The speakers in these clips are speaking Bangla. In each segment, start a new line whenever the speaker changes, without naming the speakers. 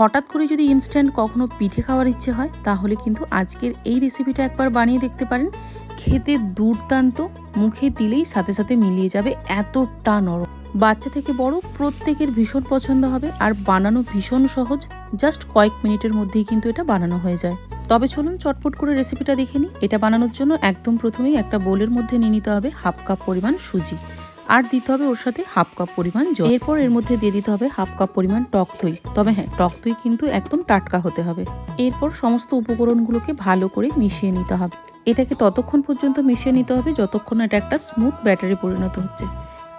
হঠাৎ করে যদি ইনস্ট্যান্ট কখনো পিঠে খাওয়ার ইচ্ছে হয়, তাহলে কিন্তু আজকের এই রেসিপিটা একবার বানিয়ে দেখতে পারেন। খেতে দুর্দান্ত, মুখে দিলেই সাথে সাথে মিলিয়ে যাবে এতটা নরম। বাচ্চা থেকে বড় প্রত্যেকের ভীষণ পছন্দ হবে, আর বানানো ভীষণ সহজ জাস্ট কয়েক মিনিটের মধ্যেই কিন্তু এটা বানানো হয়ে যায়। তবে চলুন চটপট করে রেসিপিটা দেখে নিই। এটা বানানোর জন্য একদম প্রথমেই একটা বোলের মধ্যে নিয়ে নিতে হবে হাফ কাপ পরিমাণ সুজি। আর দিতে হবে ওর সাথে হাফ কাপ পরিমাণ জল। এরপর এর মধ্যে দিয়ে দিতে হবে হাফ কাপ পরিমাণ টক দই। তবে হ্যাঁ টক দই কিন্তু একদম টাটকা হতে হবে। এরপর সমস্ত উপকরণগুলোকে ভালো করে মিশিয়ে নিতে হবে। এটাকে ততক্ষণ পর্যন্ত মিশিয়ে নিতে হবে যতক্ষণ এটা একটা স্মুথ ব্যাটারি পরিণত হচ্ছে।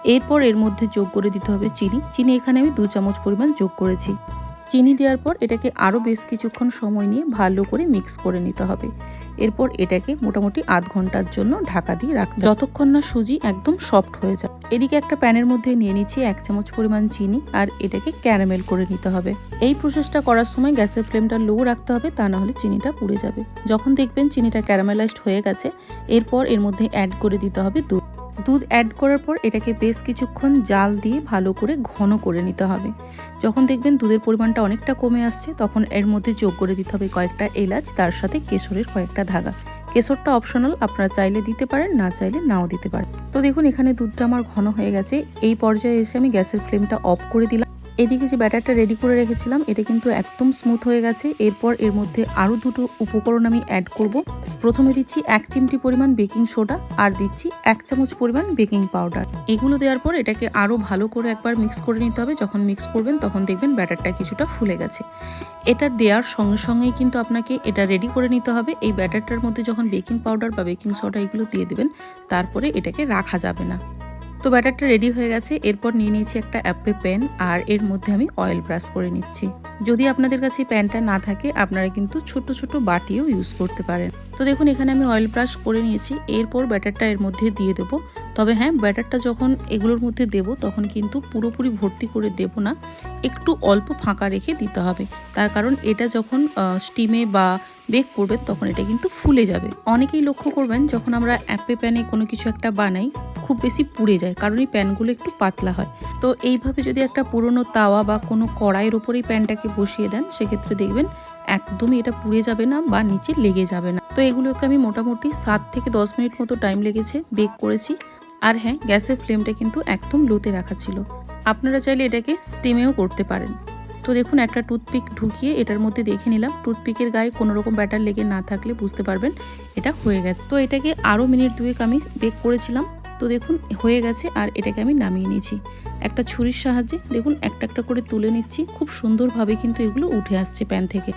এরপর এর মধ্যে যোগ করে দিতে হবে চিনি। চিনি এখানে আমি দু চামচ পরিমাণ যোগ করেছি। চিনি দেওয়ার পর এটাকে আরও বেশ কিছুক্ষণ সময় নিয়ে ভালো করে মিক্স করে নিতে হবে। এরপর এটাকে মোটামুটি আধ ঘণ্টার জন্য ঢাকা দিয়ে রাখতে যতক্ষণ না সুজি একদম সফট হয়ে যায়। এদিকে একটা প্যানের মধ্যে নিয়ে নিচ্ছি এক চামচ পরিমাণ চিনি আর এটাকে ক্যারামেল করে নিতে হবে। এই প্রসেসটা করার সময় গ্যাসের ফ্লেমটা লো রাখতে হবে, তা না হলে চিনিটা পুড়ে যাবে। যখন দেখবেন চিনিটা ক্যারামেলাইজড হয়ে গেছে, এরপর এর মধ্যে অ্যাড করে দিতে হবে দুধ দুধ অ্যাড করার পর এটাকে বেশ কিছুক্ষণ জাল দিয়ে ভালো করে ঘন করে নিতে হবে। যখন দেখবেন দুধের পরিমাণটা অনেকটা কমে আসছে, তখন এর মধ্যে যোগ করে দিতে হবে কয়েকটা এলাচ, তার সাথে কেশরের কয়েকটা ধাগা। কেশরটা অপশনাল আপনারা চাইলে দিতে পারেন, না চাইলে নাও দিতে পারেন। তো দেখুন, এখানে দুধটা আমার ঘন হয়ে গেছে। এই পর্যায়ে এসে আমি গ্যাসের ফ্লেমটা অফ করে দিলাম। এদিকে যে ব্যাটারটা রেডি করে রেখেছিলাম, এটা কিন্তু একদম স্মুথ হয়ে গেছে। এরপর এর মধ্যে আরও দুটো উপকরণ আমি অ্যাড করব। প্রথমে দিচ্ছি এক চিমটি পরিমাণ বেকিং সোডা আর দিচ্ছি এক চামচ পরিমাণ বেকিং পাউডার। এগুলো দেওয়ার পর এটাকে আরও ভালো করে একবার মিক্স করে নিতে হবে। যখন মিক্স করবেন তখন দেখবেন ব্যাটারটা কিছুটা ফুলে গেছে। এটা দেওয়ার সঙ্গে সঙ্গেই কিন্তু আপনাকে এটা রেডি করে নিতে হবে। এই ব্যাটারটার মধ্যে যখন বেকিং পাউডার বা বেকিং সোডা এগুলো দিয়ে দেবেন, তারপরে এটাকে রাখা যাবে না। তো ব্যাটারটা রেডি হয়ে গেছে। এরপর নিয়ে নিয়েছি একটা অ্যাপে প্যান আর এর মধ্যে আমি অয়েল ব্রাশ করে নিচ্ছি। যদি আপনাদের কাছে প্যানটা না থাকে, আপনারা কিন্তু ছোট ছোট বাটিও ইউজ করতে পারেন। তো দেখুন, এখানে আমি অয়েল ব্রাশ করে নিয়েছি। এরপর ব্যাটারটা এর মধ্যে দিয়ে দেবো। তবে হ্যাঁ ব্যাটারটা যখন এগুলোর মধ্যে দেব, তখন কিন্তু পুরোপুরি ভর্তি করে দেব না। একটু অল্প ফাঁকা রেখে দিতে হবে। তার কারণ এটা যখন স্টিমে বা বেক করবেন, তখন এটা কিন্তু ফুলে যাবে। অনেকেই লক্ষ্য করবেন, যখন আমরা অ্যাপে প্যানে কোনো কিছু একটা বানাই খুব বেশি পুড়ে যায়, কারণ এই প্যানগুলো একটু পাতলা হয়। তো এইভাবে যদি একটা পুরনো তাওয়া বা কোনো কড়াইয়ের ওপরেই প্যানটাকে বসিয়ে দেন, সেক্ষেত্রে দেখবেন একদমই এটা পুড়ে যাবে না বা নিচে লেগে যাবে না। তো এগুলোকে আমি মোটামুটি সাত থেকে দশ মিনিট মতো টাইম লেগেছে বেক করেছি। আর হ্যাঁ গ্যাসের ফ্লেমটা কিন্তু একদম লোতে রাখা ছিল। আপনারা চাইলে এটাকে স্টিমেও করতে পারেন। তো দেখুন, একটা টুথপিক ঢুকিয়ে এটার মধ্যে দেখে নিলাম। টুথপিকের গায়ে কোনো রকম ব্যাটার লেগে না থাকলে বুঝতে পারবেন এটা হয়ে গেছে। তো এটাকে আরও মিনিট দুয়েক আমি বেক করেছিলাম। তো দেখুন, হয়ে গেছে আর এটাকে আমি নামিয়ে নিয়েছি। একটা ছুরির সাহায্যে দেখুন, একটা একটা করে তুলে নিচ্ছি। খুব সুন্দরভাবে কিন্তু এগুলো উঠে আসছে প্যান থেকে।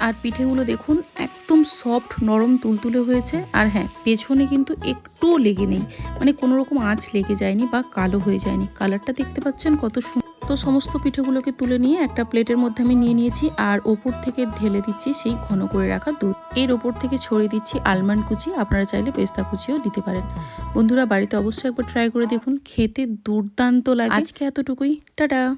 আর পিঠেগুলো দেখুন, একদম সফট, নরম, তুলতুলে হয়েছে। আর হ্যাঁ পেছনে কিন্তু একটুও লেগে নেই। মানে কোনো রকম আঁচ লেগে যায়নি বা কালো হয়ে যায়নি। কালারটা দেখতে পাচ্ছেন কত সুন্দর তো সমস্ত পিঠেগুলোকে তুলে নিয়ে একটা প্লেটের মধ্যে আমি নিয়ে নিয়েছি আর ওপর থেকে ঢেলে দিচ্ছি সেই ঘন করে রাখা দুধ। এর ওপর থেকে ছড়িয়ে দিচ্ছি আলমন্ড কুচি, আপনারা চাইলে পেস্তা কুচিও দিতে পারেন। বন্ধুরা, বাড়িতে অবশ্যই একবার ট্রাই করে দেখুন, খেতে দুর্দান্ত লাগে। আজকে এতটুকুই, টাটা!